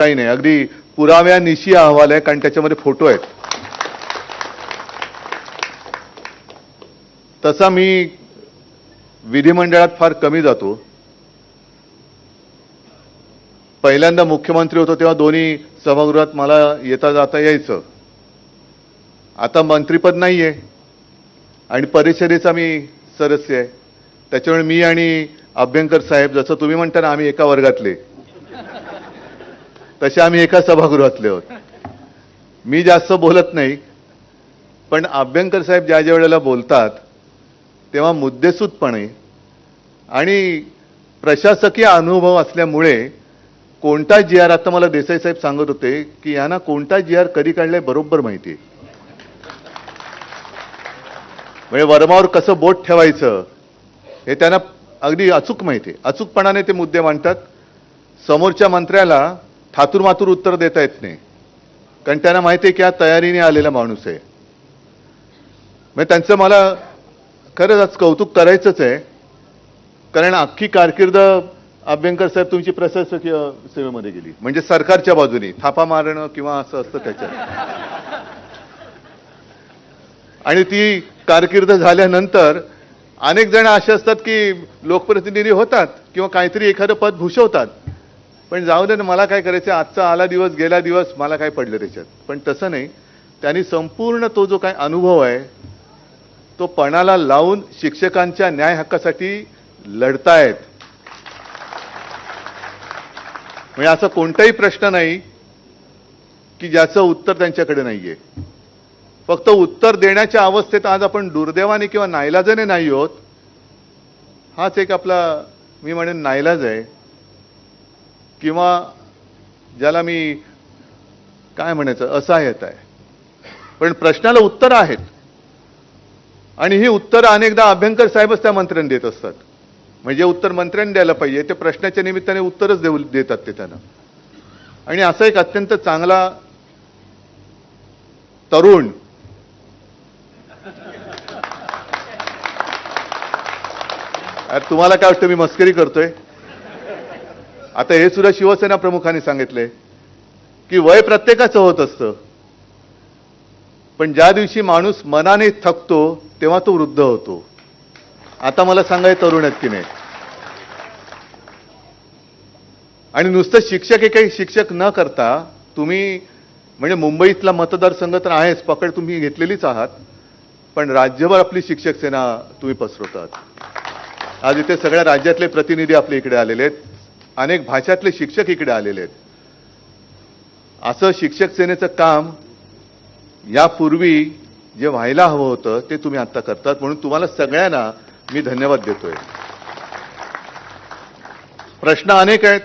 काही नाही. अगदी पुराव्यानिशी अहवाल आहे कारण त्याच्यामध्ये फोटो आहेत. तसा मी विधिमंडळात फार कमी जातो. पहिल्यांदा मुख्यमंत्री होतो तेव्हा दोन्ही सभागृहात मला येता जाता यायचं. आता मंत्रीपद नाहीये. आणि परिषदेचा मी सदस्य आहे. त्याच्यामुळे मी आणि अभ्यंकर साहेब जसं तुम्ही म्हणता ना आम्ही एका वर्गातले. तसे आम्ही एका सभागृहातले आहोत मी जास्त बोलत नाही पण आभ्यंकर साहेब ज्या ज्या वेळेला बोलतात तेव्हा मुद्देसूदपणे आणि प्रशासकीय अनुभव असल्यामुळे कोणता जी आर आता मला देसाई साहेब सांगत होते की यांना कोणता जी आर कधी काढलाय बरोबर माहिती आहे. म्हणजे वर्मावर कसं बोट ठेवायचं हे त्यांना अगदी अचूक माहिती आहे अचूकपणाने ते मुद्दे मांडतात. समोरच्या मंत्र्याला थातूरमातूर उत्तर देता येत नाही. कारण त्यांना माहिती आहे की हा तयारीने आलेला माणूस आहे. म्हणजे त्यांचं मला खरंच आज कौतुक करायचंच आहे. कारण अख्खी कारकीर्द अभ्यंकर साहेब तुमची प्रशासकीय सेवेमध्ये गेली. म्हणजे सरकारच्या बाजूने. थापा मारणं किंवा असं असतं त्याच्यात. आणि ती कारकीर्द झाल्यानंतर अनेक जण असे असतात की लोकप्रतिनिधी होतात किंवा काहीतरी एखादं पद भूषवतात. पण जाऊ दे मला काय करायचं आजचा आला दिवस गेला दिवस मला काय पडलं त्याच्यात? पण तसं नाही. त्यांनी संपूर्ण तो जो काय अनुभव आहे तो पणाला लावून शिक्षकांच्या न्याय हक्कासाठी लढतायत. म्हणजे असा कोणताही प्रश्न नाही की ज्याचं उत्तर त्यांच्याकडे नाहीये. फक्त उत्तर देण्याच्या अवस्थेत आज आपण दुर्दैवाने किंवा नाईलाजाने नाही होत हाच एक आपला मी म्हणेन नाईलाज आहे. किंवा ज्याला मी काय म्हणायचं असहाय्यता आहे. पण प्रश्नाला उत्तर आहेत. आणि ही उत्तरं अनेकदा अभ्यंकर साहेबच त्या मंत्र्यांनी देत असतात. म्हणजे उत्तर मंत्र्यांनी द्यायला पाहिजे. ते प्रश्नाच्या निमित्ताने उत्तरच देऊ देतात ते त्यांना. आणि असा एक अत्यंत चांगला तरुण अरे तुम्हाला काय वाटतं मी मस्करी करतोय? आता हे सुद्धा शिवसेना प्रमुखांनी सांगितले की वय प्रत्येकाचं होत असतं. पण ज्या दिवशी माणूस मनाने थकतो तेव्हा तो वृद्ध होतो. आता मला सांगाय तरुण आहेत की नाही? आणि नुसतं शिक्षक एकही शिक्षक न करता तुम्ही म्हणजे मुंबईतला मतदारसंघ तर आहेच पकड तुम्ही घेतलेलीच आहात पण राज्यभर आपली शिक्षक सेना तुम्ही पसरवतात. आज इथे सगळ्या राज्यातले प्रतिनिधी आपल्या इकडे आलेले आहेत. अनेक भाषातले शिक्षक इकडे आलेले आहेत. असं शिक्षक सेनेचं काम यापूर्वी जे व्हायला हवं होतं ते तुम्ही आता करतात. म्हणून तुम्हाला सगळ्यांना मी धन्यवाद देतोय. प्रश्न अनेक आहेत.